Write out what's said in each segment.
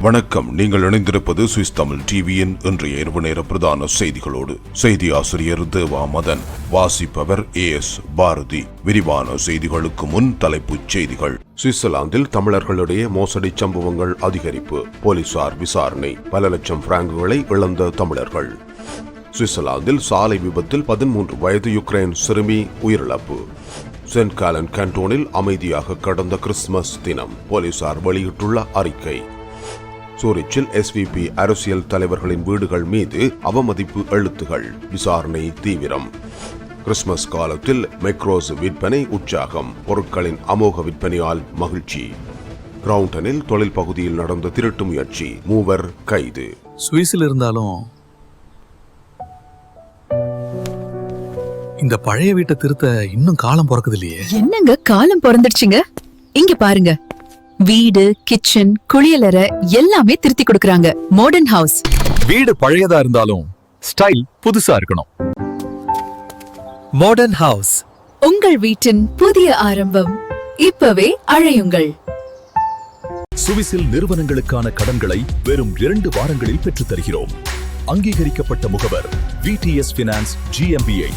வணக்கம். நீங்கள் இணைந்திருப்பது சுவிஸ் தமிழ் டிவியின் இன்றைய இரவு நேர பிரதான செய்திகளோடு. செய்தி ஆசிரியர் தேவா மதன் வாசிப்பவர் ஏ எஸ் பாரதி. விரிவான செய்திகளுக்கு முன் தலைப்புச் செய்திகள். சுவிட்சர்லாந்தில் தமிழர்களிடையே மோசடி சம்பவங்கள் அதிகரிப்பு போலீசார் விசாரணை பல லட்சம் பிராங்குகளை இழந்த தமிழர்கள். சுவிட்சர்லாந்தில் சாலை விபத்தில் பதிமூன்று வயது யுக்ரைன் சிறுமி உயிரிழப்பு. சென்ட் காலன் கண்டோனில் அமைதியாக கடந்த கிறிஸ்துமஸ் தினம் போலீசார் வெளியிட்டுள்ள அறிக்கை. சூரிச்சில் எஸ்விபி அரசியல் தலைவர்களின் வீடுகள் மீது அவமதிப்பு எழுத்துகள். விசாரணை தீவிரம். கிறிஸ்துமஸ் காலத்தில் மெக்ரோஸ் விற்பனை உற்சாகம். பொருட்களின் அமோக விற்பனையால் மகிழ்ச்சி. கிரவுண்டனில் தொழில் பகுதியில் நடந்த திருட்டு முயற்சி. மூவர் கைது. சுவிஸில் இருந்தாலும் இந்த பழைய வீட்டை திருத்த இன்னும் காலம் பிறக்குது இல்லையே? என்னங்க காலம் பிறந்துடுச்சுங்க? இங்க பாருங்க. வீடு கிச்சன் குளியலறை எல்லாமே திருத்தி கொடுக்கறாங்க. மாடர்ன் ஹவுஸ் வீடு பழையதா இருந்தாலும் ஸ்டைல் புதுசா இருக்கணும். மாடர்ன் ஹவுஸ் உங்கள் வீட்டின் புதிய ஆரம்பம் இப்பவே அழையுங்கள். சுவிஸில் நிறுவனங்களுக்கான கடன்களை வெறும் இரண்டு வாரங்களில் பெற்றுத் தருகிறோம். அங்கீகரிக்கப்பட்ட முகவர் விடிஎஸ் பினான்ஸ் ஜிஎம்பிஐ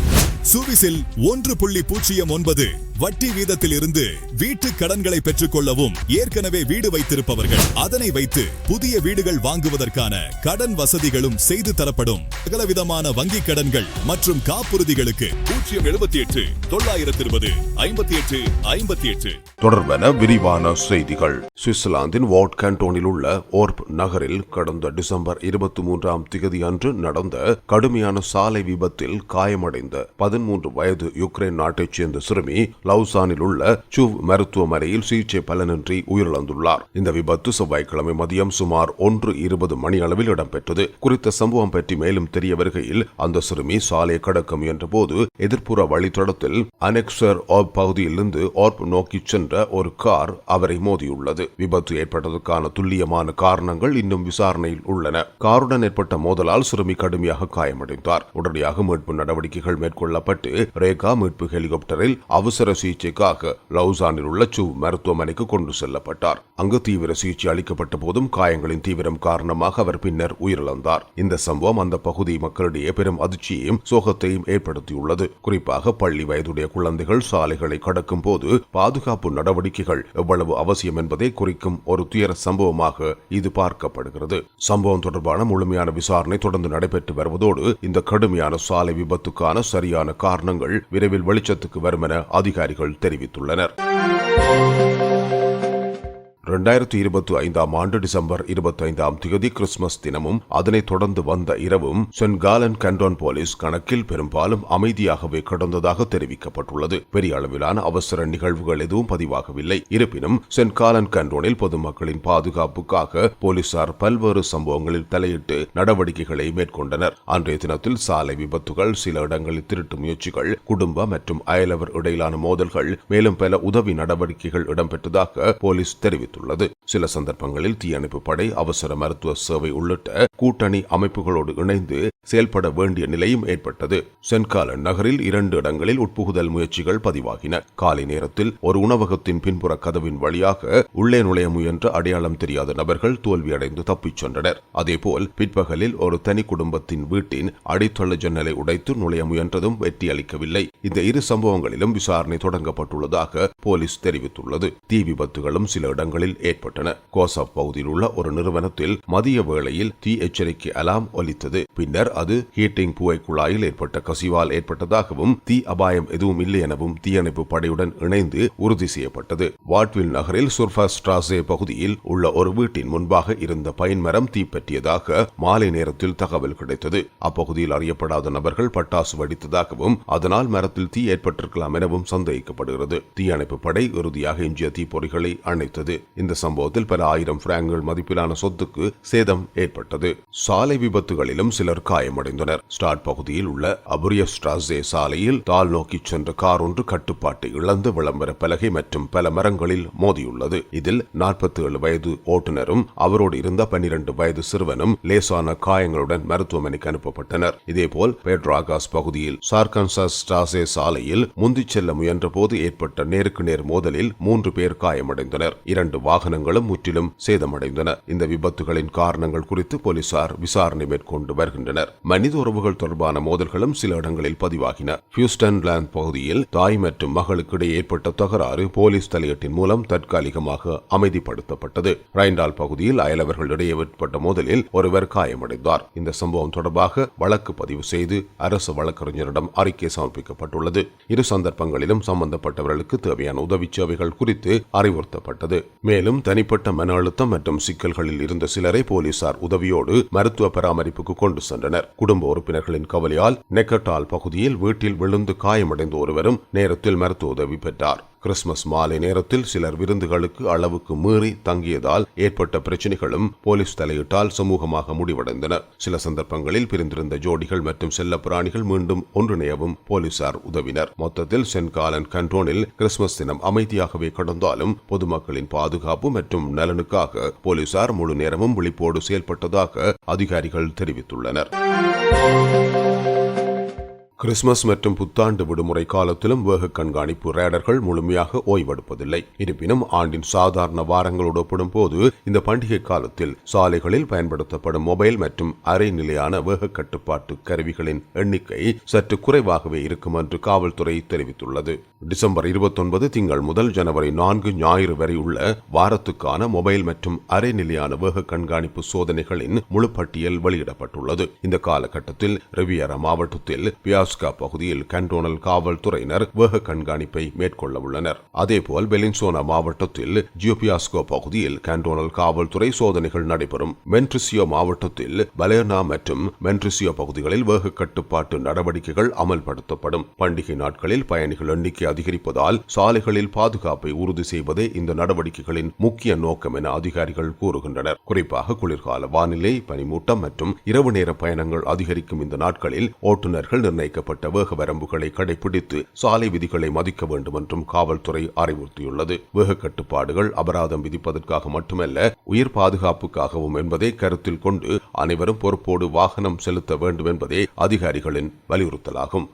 சுவிஸில் ஒன்று புள்ளி பூஜ்ஜியம் ஒன்பது வட்டி வீதத்தில் இருந்து வீட்டு கடன்களை பெற்றுக்கொள்ளவும் ஏற்கனவே வீடு வைத்திருப்பவர்கள் அதனை வைத்து புதிய வீடுகள் வாங்குவதற்கான கடன் வசதிகளும் செய்து தரப்படும். சகலவிதமான வங்கி கடன்கள் மற்றும் காப்புறுதிகளுக்கு பூஜ்ஜியம் எழுபத்தி எட்டு தொள்ளாயிரத்தி இருபது ஐம்பத்தி எட்டு ஐம்பத்தி எட்டு. தொடர்பென விரிவான செய்திகள். சுவிட்சர்லாந்தின் வாட் கண்டோனில் உள்ள ஓர்ப் நகரில் கடந்த டிசம்பர் இருபத்தி மூன்றாம் திகதி அன்று நடந்த கடுமையான சாலை விபத்தில் காயமடைந்த பதிமூன்று வயது யுக்ரைன் நாட்டைச் சேர்ந்த சிறுமி லவுசானில் உள்ள சுவ் மருத்துவமனையில் சிகிச்சை பலனின்றி உயிரிழந்துள்ளார். இந்த விபத்து செவ்வாய்க்கிழமை மதியம் சுமார் ஒன்று இருபது மணி அளவில் இடம்பெற்றது. குறித்த சம்பவம் பற்றி மேலும் தெரிய வருகையில் அந்த சிறுமி சாலையை கடக்க முயன்ற போது எதிர்ப்புற வழித்தடத்தில் அனெக்சர் ஆப் பகுதியிலிருந்து ஆர்ப் நோக்கி சென்ற ஒரு கார் அவரை மோதியுள்ளது. விபத்து ஏற்பட்டதற்கான துல்லியமான காரணங்கள் இன்னும் விசாரணையில் உள்ளன. காருடன் ஏற்பட்ட மோதலால் சிறுமி கடுமையாக காயமடைந்தார். உடனடியாக மீட்பு நடவடிக்கைகள் மேற்கொள்ளப்பட்டு ரேகா மீட்பு ஹெலிகாப்டரில் அவசர சிகிச்சைக்காக லவுசானில் உள்ள சு மருத்துவமனைக்கு கொண்டு செல்லப்பட்டார். அங்கு தீவிர சிகிச்சை அளிக்கப்பட்ட போதும் காயங்களின் தீவிரம் காரணமாக அவர் பின்னர் உயிரிழந்தார். இந்த சம்பவம் அந்த பகுதி மக்களிடையே பெரும் அதிர்ச்சியையும் சோகத்தையும் ஏற்படுத்தியுள்ளது. குறிப்பாக பள்ளி வயதுடைய குழந்தைகள் சாலைகளை கடக்கும் போது பாதுகாப்பு நடவடிக்கைகள் எவ்வளவு அவசியம் என்பதை குறிக்கும் ஒரு துயர சம்பவமாக இது பார்க்கப்படுகிறது. சம்பவம் தொடர்பான முழுமையான விசாரணை தொடர்ந்து நடைபெற்று வருவதோடு இந்த கடுமையான சாலை விபத்துக்கான சரியான காரணங்கள் விரைவில் வெளிச்சத்துக்கு வரும் என அதிகாரிகள் தெரிவித்துள்ளனர். இரண்டாயிரத்தி இருபத்தி ஐந்தாம் ஆண்டு டிசம்பர் இருபத்தி ஐந்தாம் தேதி கிறிஸ்துமஸ் தினமும் அதனைத் தொடர்ந்து வந்த இரவும் சென்காலன் கண்டோன் போலீஸ் கணக்கில் பெரும்பாலும் அமைதியாகவே கடந்ததாக தெரிவிக்கப்பட்டுள்ளது. பெரிய அளவிலான அவசர நிகழ்வுகள் எதுவும் பதிவாகவில்லை. இருப்பினும் சென்காலன் கண்டோனில் பொதுமக்களின் பாதுகாப்புக்காக போலீசார் பல்வேறு சம்பவங்களில் தலையிட்டு நடவடிக்கைகளை மேற்கொண்டனர். அன்றைய தினத்தில் சாலை விபத்துகள் சில இடங்களில் திருட்டு முயற்சிகள் குடும்ப மற்றும் அயலவர் இடையிலான மோதல்கள் மேலும் பல உதவி நடவடிக்கைகள் இடம்பெற்றதாக போலீஸ் தெரிவித்துள்ளது. சில சந்தர்ப்பங்களில் தீயணைப்பு படை அவசர மருத்துவ சேவை உள்ளிட்ட கூட்டணி அமைப்புகளோடு இணைந்து செயல்பட வேண்டிய நிலையும் ஏற்பட்டது. சென்காலன் நகரில் இரண்டு இடங்களில் உட்புகுதல் முயற்சிகள் பதிவாகின. காலை நேரத்தில் ஒரு உணவகத்தின் பின்புற கதவின் வழியாக உள்ளே நுழைய முயன்ற அடையாளம் தெரியாத நபர்கள் தோல்வியடைந்து தப்பிச் சென்றனர். அதேபோல் பிற்பகலில் ஒரு தனி குடும்பத்தின் வீட்டின் அடித்தள ஜன்னலை உடைத்து நுழைய முயன்றதும் வெற்றியளிக்கவில்லை. இந்த இரு சம்பவங்களிலும் விசாரணை தொடங்கப்பட்டுள்ளதாக போலீஸ் தெரிவித்துள்ளது. தீ விபத்துகளும் சில இடங்களில் ஏற்பட்டன. கோசாப் பகுதியில் உள்ள ஒரு நிறுவனத்தில் மதிய வேளையில் தீ எச்சரிக்கை அலாம் ஒலித்தது பின்னர் அது ஹீட்டிங் புகை குழாயில் ஏற்பட்ட கசிவால் ஏற்பட்டதாகவும் தீ அபாயம் எதுவும் இல்லை எனவும் தீயணைப்பு படையுடன் இணைந்து உறுதி செய்யப்பட்டது. வாட்வில் நகரில் சுர்ஃபா ஸ்ட்ராசே பகுதியில் உள்ள ஒரு வீட்டின் முன்பாக இருந்த பைன் மரம் தீப்பற்றியதாக மாலை நேரத்தில் தகவல் கிடைத்தது. அப்பகுதியில் அறியப்படாத நபர்கள் பட்டாசு வெடித்ததாகவும் அதனால் மரத்தில் தீ ஏற்பட்டிருக்கலாம் எனவும் சந்தேகிக்கப்படுகிறது தீயணைப்பு படை இறுதியாக எஞ்சிய தீப்பொறிகளை அணைத்தது. இந்த சம்பவத்தில் பல ஆயிரம் பிராங்குகள் மதிப்பிலான சொத்துக்கு சேதம் ஏற்பட்டது. சாலை விபத்துகளிலும் சிலர் காயமடைந்தனர். ஸ்டாட் பகுதியில் உள்ள அபுரிய ஸ்ட்ராசே சாலையில் தால் நோக்கி சென்ற கார் ஒன்று கட்டுப்பாட்டை இழந்து விளம்பர பலகை மற்றும் பல மரங்களில் மோதியுள்ளது. இதில் நாற்பத்தி ஏழு வயது ஓட்டுநரும் அவரோடு இருந்த பன்னிரண்டு வயது சிறுவனும் லேசான காயங்களுடன் மருத்துவமனைக்கு அனுப்பப்பட்டனர். இதேபோல் பெட்ராகாஸ் பகுதியில் சார்கன்சாஸ் ஸ்டாசே சாலையில் முந்திச் செல்ல முயன்றபோது ஏற்பட்ட நேருக்கு நேர் மோதலில் மூன்று பேர் காயமடைந்தனர். இரண்டு வாகனங்களும் முற்றிலும் சேதமடைந்தன. இந்த விபத்துகளின் காரணங்கள் குறித்து போலீசார் விசாரணை மேற்கொண்டு வருகின்றனர். மனித உறவுகள் தொடர்பான மோதல்களும் சில இடங்களில் பதிவாகின. ஹியூஸ்டன் லேண்ட் பகுதியில் தாய் மற்றும் மகளுக்கு இடையே ஏற்பட்ட தகராறு போலீஸ் தலையீட்டின் மூலம் தற்காலிகமாக அமைதிப்படுத்தப்பட்டது. ரைண்டால் பகுதியில் அயலவர்களிடையே ஏற்பட்ட மோதலில் ஒருவர் காயமடைந்தார். இந்த சம்பவம் தொடர்பாக வழக்கு பதிவு செய்து அரசு வழக்கறிஞரிடம் அறிக்கை சமர்ப்பிக்கப்பட்டுள்ளது. இரு சந்தர்ப்பங்களிலும் சம்பந்தப்பட்டவர்களுக்கு தேவையான உதவி சேவைகள் குறித்து அறிவுறுத்தப்பட்டது. மேலும் தனிப்பட்ட மன அழுத்தம் மற்றும் சிக்கல்களில் இருந்த சிலரை போலீசார் உதவியோடு மருத்துவ பராமரிப்புக்கு கொண்டு சென்றனர். குடும்ப உறுப்பினர்களின் கவலையால் நெக்கட்டால் பகுதியில் வீட்டில் விழுந்து காயமடைந்த ஒருவரும் நேரத்தில் மருத்துவ உதவி பெற்றார். கிறிஸ்துமஸ் மாலை நேரத்தில் சிலர் விருந்துகளுக்கு அளவுக்கு மீறி தங்கியதால் ஏற்பட்ட பிரச்சினைகளும் போலீஸ் தலையிட்டால் சமூகமாக முடிவடைந்தன சில சந்தர்ப்பங்களில் பிரிந்திருந்த ஜோடிகள் மற்றும் செல்ல பிராணிகள் மீண்டும் ஒன்றிணையவும் போலீசார் உதவினர். மொத்தத்தில் சென்காலன் கண்டோனில் கிறிஸ்துமஸ் தினம் அமைதியாகவே கடந்தாலும் பொதுமக்களின் பாதுகாப்பு மற்றும் நலனுக்காக போலீசார் முழு நேரமும் விழிப்போடு செயல்பட்டதாக அதிகாரிகள் தெரிவித்துள்ளனர். கிறிஸ்துமஸ் மற்றும் புத்தாண்டு விடுமுறை காலத்திலும் வேக கண்காணிப்பு ரேடர்கள் முழுமையாக ஓய்வெடுப்பதில்லை. இருப்பினும் ஆண்டின் சாதாரண வாரங்களோடு ஒப்பிடும்போது இந்த பண்டிகை காலத்தில் சாலைகளில் பயன்படுத்தப்படும் மொபைல் மற்றும் அரை நிலையான வேக கட்டுப்பாட்டு கருவிகளின் எண்ணிக்கை சற்று குறைவாகவே இருக்கும் என்று காவல்துறை தெரிவித்துள்ளது. டிசம்பர் இருபத்தொன்பது திங்கள் முதல் ஜனவரி நான்கு ஞாயிறு வரை உள்ள வாரத்துக்கான மொபைல் மற்றும் அரை நிலையான வேக கண்காணிப்பு சோதனைகளின் முழு பட்டியல் வெளியிடப்பட்டுள்ளது. இந்த காலகட்டத்தில் ரிவியரா மாவட்டத்தில் பியாஸ்கா பகுதியில் கண்டோனல் காவல்துறையினர் வேக கண்காணிப்பை மேற்கொள்ள உள்ளனர். அதேபோல் பெலின்சோனா மாவட்டத்தில் ஜியோபியாஸ்கோ பகுதியில் கண்டோனல் காவல்துறை சோதனைகள் நடைபெறும். மென்ட்ரிசியோ மாவட்டத்தில் பலேர்னா மற்றும் மென்ட்ரிசியோ பகுதிகளில் வேக கட்டுப்பாட்டு நடவடிக்கைகள் அமல்படுத்தப்படும். பண்டிகை நாட்களில் பயணிகள் எண்ணிக்கை அதிகரிப்பதால் சாலைகளில் பாதுகாப்பை உறுதி செய்வதே இந்த நடவடிக்கைகளின் முக்கிய நோக்கம் என அதிகாரிகள் கூறுகின்றனர். குறிப்பாக குளிர்கால வானிலை பனிமூட்டம் மற்றும் இரவு நேர பயணங்கள் அதிகரிக்கும் இந்த நாட்களில் ஓட்டுநர்கள் நிர்ணயிக்கப்பட்ட வேக வரம்புகளை கடைபிடித்து சாலை விதிகளை மதிக்க வேண்டும் என்றும் காவல்துறை அறிவுறுத்தியுள்ளது. வேக கட்டுப்பாடுகள் அபராதம் விதிப்பதற்காக மட்டுமல்ல உயிர் பாதுகாப்புக்காகவும் என்பதை கருத்தில் கொண்டு அனைவரும் பொறுப்போடு வாகனம் செலுத்த வேண்டும் என்பதே அதிகாரிகளின் வலியுறுத்தலாகும்.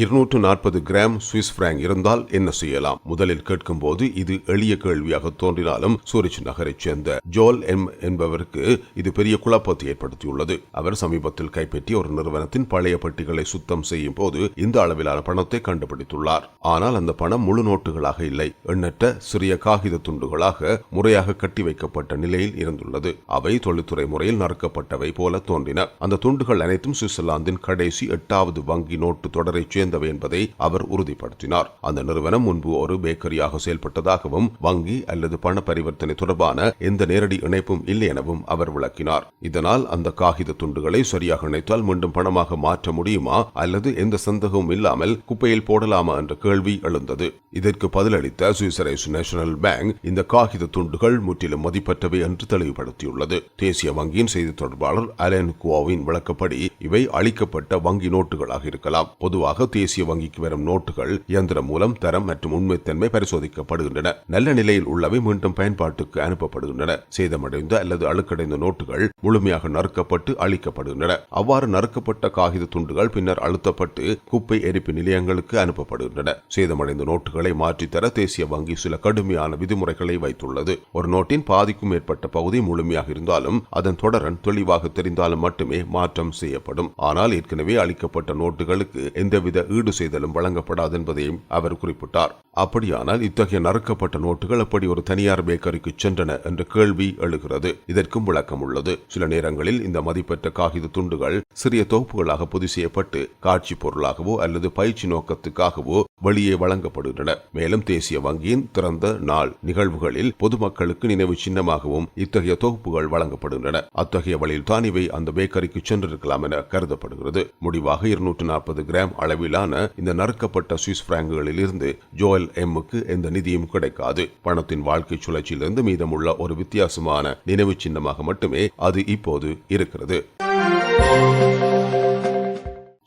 இருநூற்று நாற்பது கிராம் சுவிஸ் பிராங்க் இருந்தால் என்ன செய்யலாம்? முதலில் கேட்கும்போது இது எளிய கேள்வியாக தோன்றினாலும் சூரிச் நகரைச் சேர்ந்த ஜோல் எம் என்பவருக்கு இது பெரிய குழப்பத்தை ஏற்படுத்தியுள்ளது. அவர் சமீபத்தில் கைப்பற்றிய ஒரு நிறுவனத்தின் பழைய பெட்டிகளை சுத்தம் செய்யும் போது இந்த அளவிலான பணத்தை கண்டுபிடித்துள்ளார். ஆனால் அந்த பணம் முழு நோட்டுகளாக இல்லை. எண்ணற்ற சிறிய காகித துண்டுகளாக முறையாக கட்டி வைக்கப்பட்ட நிலையில் இருந்துள்ளது. அவை தொழில்துறை முறையில் நறுக்கப்பட்டவை போல தோன்றின. அந்த துண்டுகள் அனைத்தும் சுவிட்சர்லாந்தின் கடைசி எட்டாவது வங்கி நோட்டு தொடரைச் சேர்ந்தவை என்பதை அவர் உறுதிப்படுத்தினார். அந்த நிறுவனம் முன்பு ஒரு பேக்கரியாக செயல்பட்டதாகவும் வங்கி அல்லது பண பரிவர்த்தனை தொடர்பான எந்த நேரடி இணைப்பும் இல்லை எனவும் அவர் விளக்கினார். இதனால் அந்த காகித துண்டுகளை சரியாக இணைத்தால் மீண்டும் பணமாக மாற்ற முடியுமா? அல்லது எந்த சந்தேகமும் இல்லாமல் குப்பையில் போடலாமா என்ற கேள்வி எழுந்தது. இதற்கு பதிலளித்த சுவிசரைஸ் நேஷனல் பேங்க் இந்த காகித துண்டுகள் முற்றிலும் மதிப்பற்றவை என்று தெளிவுபடுத்தியுள்ளது. தேசிய வங்கியின் செய்தி தொடர்பாளர் அலன் குவாவின் விளக்கப்படி இவை அளிக்கப்பட்ட வங்கி நோட்டுகளாக இருக்கலாம். பொதுவாக தேசிய வங்கிக்கு வரும் நோட்டுகள் இயந்திரம் மூலம் தரம் மற்றும் உண்மைத்தன்மை பரிசோதிக்கப்படுகின்றன. நல்ல நிலையில் உள்ளவை மீண்டும் பயன்பாட்டுக்கு அனுப்பப்படுகின்றன. சேதமடைந்த அல்லது அழுக்கடைந்த நோட்டுகள் முழுமையாக நறுக்கப்பட்டு அழிக்கப்படுகின்றன. அவ்வாறு நறுக்கப்பட்ட காகித துண்டுகள் பின்னர் அழுத்தப்பட்டு குப்பை எரிப்பு நிலையங்களுக்கு அனுப்பப்படுகின்றன. சேதமடைந்த நோட்டுகளை மாற்றித்தர தேசிய வங்கி சில கடுமையான விதிமுறைகளை வைத்துள்ளது. ஒரு நோட்டின் பாதிக்கும் மேற்பட்ட பகுதி முழுமையாக இருந்தாலும் அதன் தொடரன் தெளிவாக தெரிந்தாலும் மட்டுமே மாற்றம் செய்யப்படும். ஆனால் ஏற்கனவே அளிக்கப்பட்ட நோட்டுகளுக்கு எந்தவித ஈடு செய்தலும் வழங்கப்படாது என்பதையும் அவர் குறிப்பிட்டார். அப்படியானால் இத்தகைய நறுக்கப்பட்ட நோட்டுகள் அப்படி ஒரு தனியார் பேக்கரிக்கு சென்றன என்ற கேள்வி எழுகிறது. இதற்கும் விளக்கம் உள்ளது. சில நேரங்களில் இந்த மதிப்பெற்ற காகித துண்டுகள் சிறிய தொகுப்புகளாக பொது செய்யப்பட்டு காட்சி பொருளாகவோ அல்லது பயிற்சி நோக்கத்துக்காகவோ வெளியே வழங்கப்படுகின்றன. மேலும் தேசிய வங்கியின் திறந்த நாள் நிகழ்வுகளில் பொதுமக்களுக்கு நினைவு சின்னமாகவும் இத்தகைய தொகுப்புகள் வழங்கப்படுகின்றன. அத்தகைய வழியில் தான் இவை அந்த பேக்கரிக்கு சென்றிருக்கலாம் என கருதப்படுகிறது. முடிவாக இருநூற்று நாற்பது கிராம் அளவில் அளவிலான இந்த நறுக்கப்பட்ட சுவிஸ் பிராங்குகளில் இருந்து ஜோயல் எம்முக்கு எந்த நிதியும் கிடைக்காது. பணத்தின் வாழ்க்கை சுழற்சியிலிருந்து மீதமுள்ள ஒரு வித்தியாசமான நினைவு சின்னமாக மட்டுமே அது இப்போது இருக்கிறது.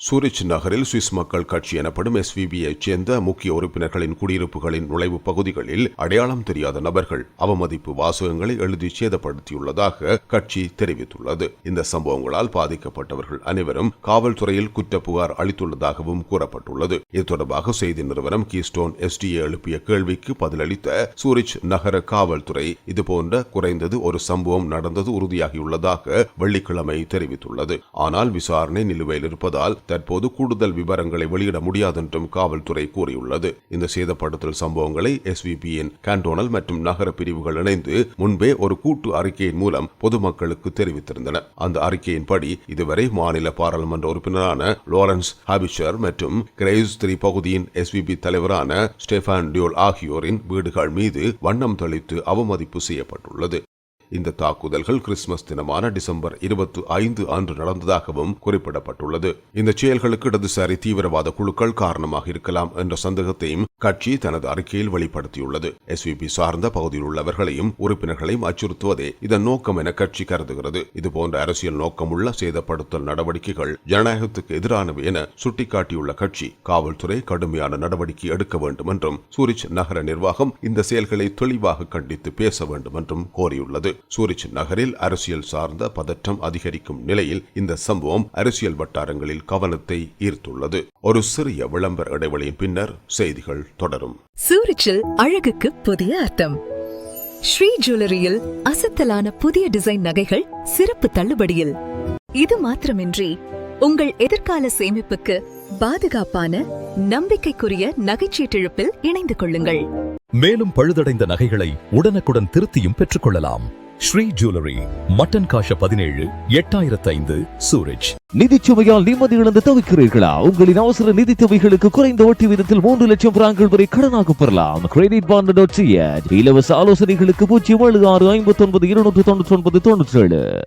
சூரிச் நகரில் சுவிஸ் மக்கள் கட்சி எனப்படும் எஸ்விபியைச் சேர்ந்த முக்கிய உறுப்பினர்களின் குடியிருப்புகளின் நுழைவு பகுதிகளில் அடையாளம் தெரியாத நபர்கள் அவமதிப்பு வாசகங்களை எழுதி சேதப்படுத்தியுள்ளதாக கட்சி தெரிவித்துள்ளது. இந்த சம்பவங்களால் பாதிக்கப்பட்டவர்கள் அனைவரும் காவல்துறையில் குற்ற புகார் அளித்துள்ளதாகவும் கூறப்பட்டுள்ளது. இது தொடர்பாக செய்தி நிறுவனம் கீஸ்டோன் எஸ்டிஏ எழுப்பிய கேள்விக்கு பதிலளித்த சூரிச் நகர காவல்துறை இதுபோன்ற குறைந்தது ஒரு சம்பவம் நடந்தது உறுதியாகியுள்ளதாக வெள்ளிக்கிழமை தெரிவித்துள்ளது. ஆனால் விசாரணை நிலுவையில் இருப்பதால் தற்போது கூடுதல் விவரங்களை வெளியிட முடியாதென்றும் காவல்துறை கூறியுள்ளது. இந்த சேதப்படுத்தல் சம்பவங்களை எஸ்விபியின் கேண்டோனல் மற்றும் நகர பிரிவுகள் இணைந்து முன்பே ஒரு கூட்டு அறிக்கையின் மூலம் பொதுமக்களுக்கு தெரிவித்திருந்தன. அந்த அறிக்கையின்படி இதுவரை மாநில பாராளுமன்ற உறுப்பினரான லாரன்ஸ் ஹாபிஷர் மற்றும் கிரேஸ் த்ரீ பகுதியின் எஸ்விபி தலைவரான ஸ்டெஃபான் டியோல் ஆகியோரின் வீடுகள் மீது வண்ணம் தெளித்து அவமதிப்பு செய்யப்பட்டுள்ளது. இந்த தாக்குதல்கள் கிறிஸ்துமஸ் தினமான டிசம்பர் இருபத்தி ஐந்து அன்று நடந்ததாகவும் குறிப்பிடப்பட்டுள்ளது. இந்த செயல்களுக்கு இடதுசாரி தீவிரவாத குழுக்கள் காரணமாக இருக்கலாம் என்ற சந்தேகத்தையும் கட்சி தனது அறிக்கையில் வெளிப்படுத்தியுள்ளது. எஸ்விபி சார்ந்த பகுதியில் உள்ளவர்களையும் உறுப்பினர்களையும் அச்சுறுத்துவதே இதன் நோக்கம் என கட்சி கருதுகிறது. இதுபோன்ற அரசியல் நோக்கமுள்ள சேதப்படுத்தல் நடவடிக்கைகள் ஜனநாயகத்துக்கு எதிரானவை என சுட்டிக்காட்டியுள்ள கட்சி காவல்துறை கடுமையான நடவடிக்கை எடுக்க வேண்டும் என்றும் சூரிச் நகர நிர்வாகம் இந்த செயல்களை தெளிவாக கண்டித்து பேச வேண்டும் என்றும் கோரியுள்ளது. சூரிச் நகரில் அரசியல் சார்ந்த பதற்றம் அதிகரிக்கும் நிலையில் இந்த சம்பவம் அரசியல் வட்டாரங்களில் கவனத்தை ஈர்த்துள்ளது. ஒரு சிறிய விளம்பர இடைவெளியின் பின்னர் செய்திகள் தொடரும். சூரிச்சில் அழகுக்கு புதிய அர்த்தம். ஸ்ரீ ஜுவல்லரியில் அசத்தலான புதிய டிசைன் நகைகள் சிறப்பு தள்ளுபடியில். இது மாத்திரமின்றி உங்கள் எதிர்கால சேமிப்புக்கு பாதுகாப்பான நம்பிக்கைக்குரிய நகைச்சீட்டிழப்பில் இணைந்து கொள்ளுங்கள். மேலும் பழுதடைந்த நகைகளை உடனுக்குடன் திருத்தியும் பெற்றுக்கொள்ளலாம். ஸ்ரீ ஜுவல்லரி மட்டன் காஷ பதினேழு எட்டாயிரத்து ஐந்து சூரஜ் நிதிச்சுவையால் நிம்மதி இழந்து தவிக்கிறீர்களா? உங்களின் அவசர நிதி தேவைகளுக்கு குறைந்த வட்டி விதத்தில் மூன்று லட்சம் பிராங்குகள் வரை கடனாக பெறலாம். கிரெடிட் பாண்ட் டாட் இலவச ஆலோசனைகளுக்கு பூஜ்ஜியம் ஏழு ஆறு ஐம்பத்தி ஒன்பது இருநூற்று தொண்ணூற்றி ஒன்பது தொண்ணூற்றி ஏழு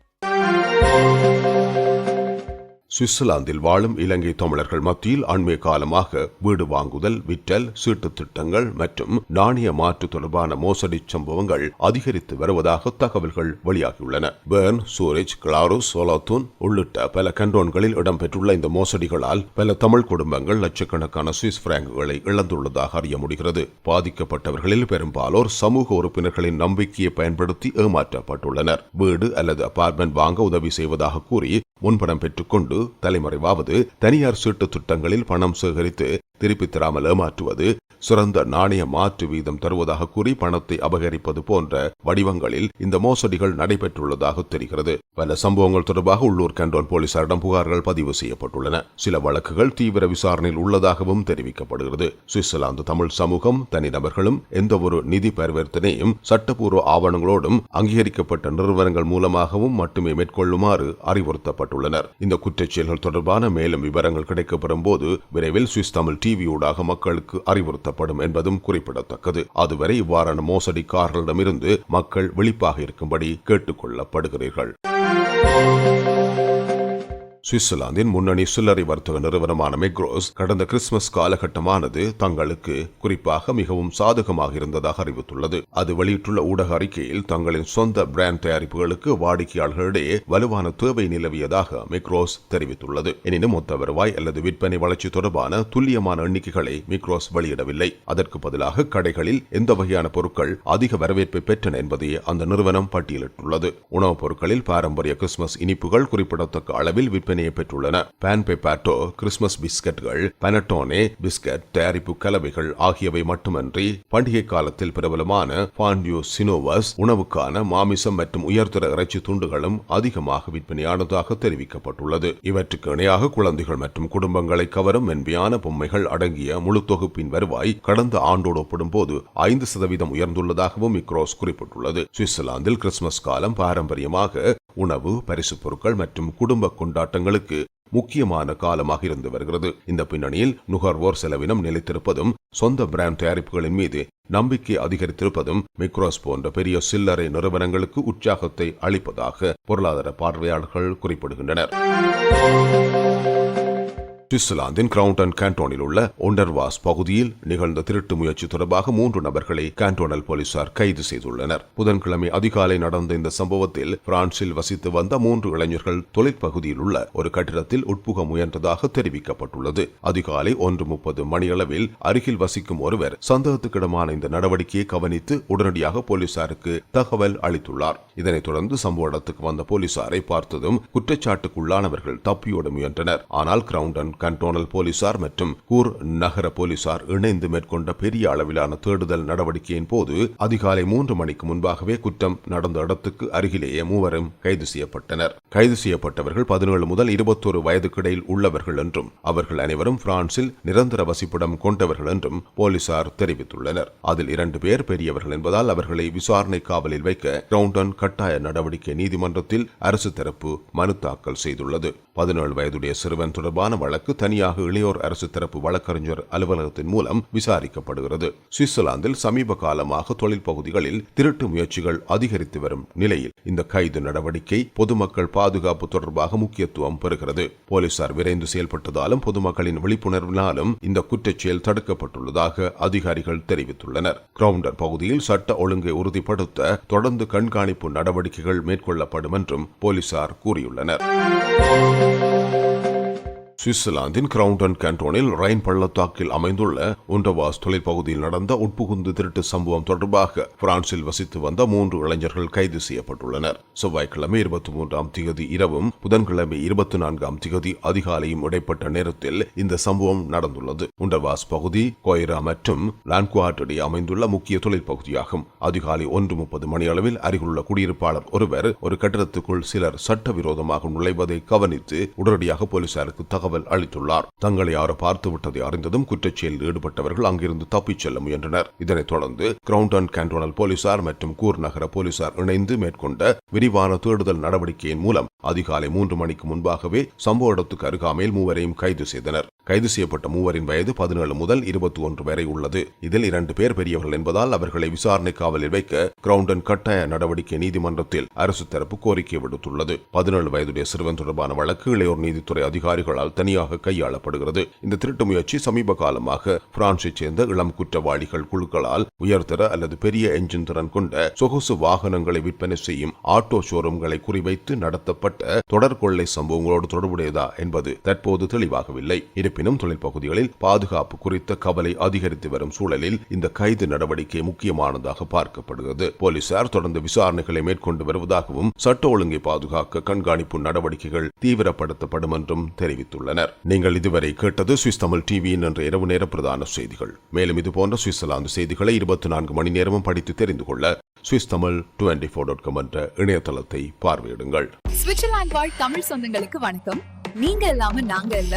சுவிட்சர்லாந்தில் வாழும் இலங்கை தமிழர்கள் மத்தியில் அண்மை காலமாக வீடு வாங்குதல் விற்றல் சீட்டுத் திட்டங்கள் மற்றும் நாணய மாற்று தொடர்பான மோசடி சம்பவங்கள் அதிகரித்து வருவதாக தகவல்கள் வெளியாகியுள்ளன. பேர்ன் சூரிச் கிளாரோஸ் சோலாத்தூன் உள்ளிட்ட பல கண்டோன்களில் இடம்பெற்றுள்ள இந்த மோசடிகளால் பல தமிழ் குடும்பங்கள் லட்சக்கணக்கான சுவிஸ் பிராங்குகளை இழந்துள்ளதாக அறிய முடிகிறது. பாதிக்கப்பட்டவர்களில் பெரும்பாலோர் சமூக உறுப்பினர்களின் நம்பிக்கையை பயன்படுத்தி ஏமாற்றப்பட்டுள்ளனர். வீடு அல்லது அபார்ட்மெண்ட் வாங்க உதவி செய்வதாக கூறி முன்பணம் பெற்றுக்கொண்டு தலைமறைவாவது தனியார் சீட்டு திட்டங்களில் பணம் சேகரித்து திருப்பித் தராமல் ஏமாற்றுவது சிறந்த நாணய மாற்று வீதம் தருவதாக கூறி பணத்தை அபகரிப்பது போன்ற வடிவங்களில் இந்த மோசடிகள் நடைபெற்றுள்ளதாக தெரிகிறது. பல சம்பவங்கள் தொடர்பாக உள்ளூர் கண்டோன் போலீசாரிடம் புகார்கள் பதிவு செய்யப்பட்டுள்ளன. சில வழக்குகள் தீவிர விசாரணையில் உள்ளதாகவும் தெரிவிக்கப்படுகிறது. சுவிட்சர்லாந்து தமிழ் சமூகம் தனிநபர்களும் எந்தவொரு நிதி பரிவர்த்தனையும் சட்டப்பூர்வ ஆவணங்களோடும் அங்கீகரிக்கப்பட்ட நிறுவனங்கள் மூலமாகவும் மட்டுமே மேற்கொள்ளுமாறு அறிவுறுத்தப்பட்டுள்ளனர். இந்த குற்றச்செயல்கள் தொடர்பான மேலும் விவரங்கள் கிடைக்கப்பெறும் போது விரைவில் சுவிஸ் தமிழ் டிவி ஊடாக மக்களுக்கு அறிவுறுத்தப்படும் என்பதும் குறிப்பிடத்தக்கது. அதுவரை இவ்வாறான மோசடிக்காரர்களிடமிருந்து மக்கள் விழிப்பாக இருக்கும்படி கேட்டுக் கொள்ளப்படுகிறீர்கள் சுவிட்சர்லாந்தின் முன்னணி சில்லறை வர்த்தக நிறுவனமான மெக்ரோஸ் கடந்த கிறிஸ்துமஸ் காலகட்டமானது தங்களுக்கு குறிப்பாக மிகவும் சாதகமாக இருந்ததாக அறிவித்துள்ளது. அது வெளியிட்டுள்ள ஊடக அறிக்கையில் தங்களின் சொந்த பிராண்ட் தயாரிப்புகளுக்கு வாடிக்கையாளர்களிடையே வலுவான தேவை நிலவியதாக மெக்ரோஸ் தெரிவித்துள்ளது. எனினும் மொத்த வருவாய் அல்லது விற்பனை வளர்ச்சி தொடர்பான துல்லியமான எண்ணிக்கைகளை மிக்ரோஸ் வெளியிடவில்லை. அதற்கு பதிலாக கடைகளில் எந்த வகையான பொருட்கள் அதிக வரவேற்பை பெற்றன என்பதையே அந்த நிறுவனம் பட்டியலிட்டுள்ளது. உணவுப் பொருட்களில் பாரம்பரிய கிறிஸ்துமஸ் இனிப்புகள் குறிப்பிடத்தக்க அளவில் விற்பனையை பெற்றுள்ளன. பேன் பெப்பாட்டோ கிறிஸ்துமஸ் பிஸ்கட்கள் பனட்டோனே பிஸ்கட் தயாரிப்பு கலவைகள் ஆகியவை மட்டுமன்றி பண்டிகை காலத்தில் பிரபலமான பாண்டியோ சினோவஸ் உணவுக்கான மாமிசம் மற்றும் உயர்தர இறைச்சி துண்டுகளும் அதிகமாக விற்பனையானதாக தெரிவிக்கப்பட்டுள்ளது. இவற்றுக்கு இணையாக குழந்தைகள் மற்றும் குடும்பங்களை கவரும் மென்மையான பொம்மைகள் அடங்கிய முழு தொகுப்பின் வருவாய் கடந்த ஆண்டோடு ஒப்பிடும்போது ஐந்து சதவீதம் உயர்ந்துள்ளதாகவும் மிக்ரோஸ் குறிப்பிட்டுள்ளது. சுவிட்சர்லாந்தில் கிறிஸ்துமஸ் காலம் பாரம்பரியமாக உணவு பரிசு பொருட்கள் மற்றும் குடும்ப கொண்டாட்டங்களுக்கு முக்கியமான காலமாக இருந்து வருகிறது. இந்த பின்னணியில் நுகர்வோர் செலவினம் நிலைத்திருப்பதும் சொந்த பிராண்ட் தயாரிப்புகளின் மீது நம்பிக்கை அதிகரித்திருப்பதும் மிக்ரோஸ் போன்ற பெரிய சில்லறை நிறுவனங்களுக்கு உற்சாகத்தை அளிப்பதாக பொருளாதார பார்வையாளர்கள் குறிப்பிடுகின்றனர். சுவிட்சர்லாந்தின் கிரவுண்டன் கேண்டோனில் உள்ள ஒண்டர்வாஸ் பகுதியில் நிகழ்ந்த திருட்டு முயற்சி தொடர்பாக மூன்று நபர்களை கேண்டோனல் போலீசார் கைது செய்துள்ளனர். புதன்கிழமை அதிகாலை நடந்த இந்த சம்பவத்தில் பிரான்சில் வசித்து வந்த மூன்று இளைஞர்கள் தொழிற்பகுதியில் உள்ள ஒரு கட்டிடத்தில் உட்புக முயன்றதாக தெரிவிக்கப்பட்டுள்ளது. அதிகாலை ஒன்று முப்பது மணியளவில் அருகில் வசிக்கும் ஒருவர் சந்தேகத்துக்கிடமான இந்த நடவடிக்கையை கவனித்து உடனடியாக போலீசாருக்கு தகவல் அளித்துள்ளார். இதனைத் தொடர்ந்து சம்பவ இடத்துக்கு வந்த போலீசாரை பார்த்ததும் குற்றச்சாட்டுக்குள்ளானவர்கள் தப்பியோட முயன்றனர். ஆனால் கிரவுண்டன் கண்டோனல் போலீசார் மற்றும் கூர் நகர போலீசார் இணைந்து மேற்கொண்ட பெரிய அளவிலான தேடுதல் நடவடிக்கையின் போது அதிகாலை மூன்று மணிக்கு முன்பாகவே குற்றம் நடந்த இடத்துக்கு அருகிலேயே மூவரும் கைது செய்யப்பட்டனர். கைது செய்யப்பட்டவர்கள் பதினேழு முதல் இருபத்தோரு வயதுக்கிடையில் உள்ளவர்கள் என்றும் அவர்கள் அனைவரும் பிரான்சில் நிரந்தர வசிப்பிடம் கொண்டவர்கள் என்றும் போலீசார் தெரிவித்துள்ளனர். அதில் இரண்டு பேர் பெரியவர்கள் என்பதால் அவர்களை விசாரணை காவலில் வைக்க கிரவுண்டன் கட்டாய நடவடிக்கை நீதிமன்றத்தில் அரசு தரப்பு மனு தாக்கல் செய்துள்ளது. பதினேழு வயதுடைய சிறுவன் தொடர்பான வழக்கு தனியாக இளையோர் அரசு தரப்பு வழக்கறிஞர் அலுவலகத்தின் மூலம் விசாரிக்கப்படுகிறது. சுவிட்சர்லாந்தில் சமீப காலமாக தொழில் பகுதிகளில் திருட்டு முயற்சிகள் அதிகரித்து வரும் நிலையில் இந்த கைது நடவடிக்கை பொதுமக்கள் பாதுகாப்பு தொடர்பாக முக்கியத்துவம் பெறுகிறது. போலீசார் விரைந்து செயல்பட்டதாலும் பொதுமக்களின் விழிப்புணர்வினாலும் இந்த குற்றச்செயல் தடுக்கப்பட்டுள்ளதாக அதிகாரிகள் தெரிவித்துள்ளனர். கிரவுண்டர் பகுதியில் சட்ட ஒழுங்கை உறுதிப்படுத்த தொடர்ந்து கண்காணிப்பு நடவடிக்கைகள் மேற்கொள்ளப்படும் என்றும் போலீசார் கூறியுள்ளனர். சுவிட்சர்லாந்தின் கிரவுண்டன் கேண்டோனில் ரைன் பள்ளத்தாக்கில் அமைந்துள்ள உண்டவாஸ் தொழிற்பகுதியில் நடந்த உட்புகுந்து திருட்டு சம்பவம் தொடர்பாக பிரான்சில் வசித்து வந்த மூன்று இளைஞர்கள் கைது செய்யப்பட்டுள்ளனர். செவ்வாய்க்கிழமை இருபத்தி மூன்றாம் திகதி இரவும் புதன்கிழமை இருபத்தி நான்காம் திகதி அதிகாலையும் இடைப்பட்ட நேரத்தில் இந்த சம்பவம் நடந்துள்ளது. உண்டர்வாஸ் பகுதி கொய்ரா மற்றும் லான்குவாட் இடையே அமைந்துள்ள முக்கிய தொழிற்பகுதியாகும். அதிகாலை ஒன்று முப்பது மணியளவில் அருகிலுள்ள குடியிருப்பாளர் ஒருவர் ஒரு கட்டிடத்துக்குள் சிலர் சட்டவிரோதமாக நுழைவதை கவனித்து உடனடியாக போலீசாருக்கு தகவல் அளித்துள்ளார். தங்களை யாரோ பார்த்துவிட்டதை அறிந்ததும் குற்றச்செயலில் ஈடுபட்டவர்கள் அங்கிருந்து தப்பிச் செல்ல முயன்றனர். இதனைத் தொடர்ந்து கிரவுண்டன் கேண்டோனல் போலீசார் மற்றும் கூர் நகர போலீசார் இணைந்து மேற்கொண்ட விரிவான தேடுதல் நடவடிக்கையின் மூலம் அதிகாலை மூன்று மணிக்கு முன்பாகவே சம்பவ இடத்துக்கு அருகாமையில் மூவரையும் கைது செய்தனர். கைது செய்யப்பட்ட மூவரின் வயது பதினேழு முதல் இருபத்தி ஒன்று வரை உள்ளது. இதில் இரண்டு பேர் பெரியவர்கள் என்பதால் அவர்களை விசாரணை காவலில் வைக்க கிரவுண்டன் கட்டாய நடவடிக்கை நீதிமன்றத்தில் அரசு தரப்பு கோரிக்கை விடுத்துள்ளது. பதினேழு வயதுடைய சிறுவன் தொடர்பான வழக்கு இளையோர் நீதித்துறை அதிகாரிகளால் தனியாக கையாளப்படுகிறது. இந்த திருட்டு முயற்சி சமீப காலமாக பிரான்சைச் சேர்ந்த இளம் குற்றவாளிகள் குழுக்களால் உயர்தர அல்லது பெரிய என்ஜின் திறன் கொண்ட சொகுசு வாகனங்களை விற்பனை செய்யும் ஆட்டோ ஷோரூம்களை குறிவைத்து நடத்தப்பட்ட தொடர் கொள்ளை சம்பவங்களோடு தொடர்புடையதா என்பது தற்போது தெளிவாகவில்லை. இருப்பினும் தொழில் பகுதிகளில் பாதுகாப்பு குறித்த கவலை அதிகரித்து வரும் சூழலில் இந்த கைது நடவடிக்கை முக்கியமானதாக பார்க்கப்படுகிறது. போலீசார் தொடர்ந்து விசாரணைகளை மேற்கொண்டு வருவதாகவும் சட்ட ஒழுங்கை பாதுகாக்க கண்காணிப்பு நடவடிக்கைகள் தீவிரப்படுத்தப்படும் என்றும் தெரிவித்துள்ளனர். நீங்கள் இதுவரை கேட்டது சுவிஸ் தமிழ் டிவியின் என்ற இரவு நேர பிரதான செய்திகள். மேலும் இதுபோன்ற சுவிட்சர்லாந்து செய்திகளை இருபத்தி நான்கு மணி நேரமும் படித்து தெரிந்து கொள்ள Swiss Tamil twenty four dot com என்ற இணையதளத்தை பார்வையிடுங்கள். சுவிட்சர்லாந்து வாழ் தமிழ் சொந்தங்களுக்கு வணக்கம். நீங்க இல்லாம நாங்க இல்ல.